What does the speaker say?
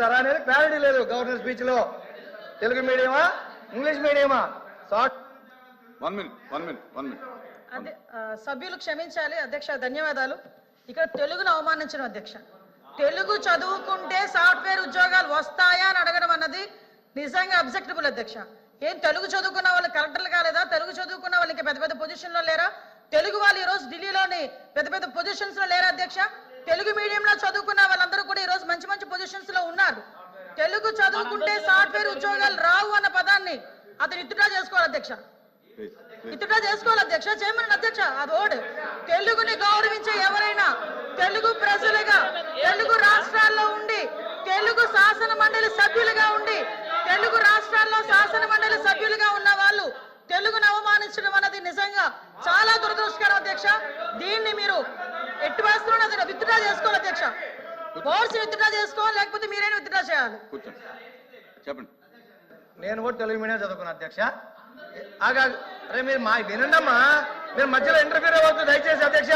ధర అనేది క్లారిటీ లేదు. గవర్నర్ స్పీచ్లో. తెలుగు మీడియమా? English మీడియమా? Short one minute one minute one minute అదే సభ్యులు క్షమించాలి. అధ్యక్ష ధన్యవాదాలు. ఇక్కడ తెలుగును అవమానించడం అధ్యక్ష. తెలుగు చదువుకుంటే సాఫ్ట్వేర్ ఉద్యోగాలు వస్తాయా అని అడగడం అన్నది నిజంగా అబ్జెక్టబుల్ అధ్యక్ష. ఏం తెలుగు చదువుకున్న వాళ్ళు కలెక్టర్లు కాలేదా? తెలుగు చదువుకున్న వాళ్ళు ఇంకా పెద్ద పెద్ద పొజిషన్లో లేరా? తెలుగు వాళ్ళు ఈ రోజు ఢిల్లీలోని పెద్ద పెద్ద పొజిషన్స్లో లేరా అధ్యక్ష? తెలుగు మీడియంలో చదువుకున్న తెలుగు చదువుకుంటే సాఫ్ట్వేర్ ఉద్యోగాలు రావు అన్న పదాన్ని అతను ఇత్తుడా చేసుకోవాలి అధ్యక్ష. ఇతడా చేసుకోవాలి అధ్యక్ష చేయమని అధ్యక్ష. అది ఓడ్. తెలుగుని గౌరవించే ఎవరైనా తెలుగు ప్రజలుగా తెలుగు రాష్ట్రాల్లో ఉండి తెలుగు శాసన మండలి సభ్యులుగా ఉండి తెలుగు రాష్ట్రాల్లో శాసన మండలి సభ్యులుగా ఉన్న వాళ్ళు తెలుగును అవమానించడం అన్నది నిజంగా చాలా దురదృష్టకరం అధ్యక్ష. దీన్ని మీరు ఎట్టి వేస్తున్నది విత్డ్రా చేసుకోవాలి అధ్యక్ష. ఓట్స్ విత్డ్రా చేసుకోవాలి లేకపోతే చేయాలి కూర్చోండి. చెప్పండి. నేను కూడా తెలుగు మీడియం చదువుకున్నా అధ్యక్ష. అరే మీరు మా వినండమ్మా. మీరు మధ్యలో ఇంటర్ఫీర్ అవ్వద్దు దయచేసి అధ్యక్ష.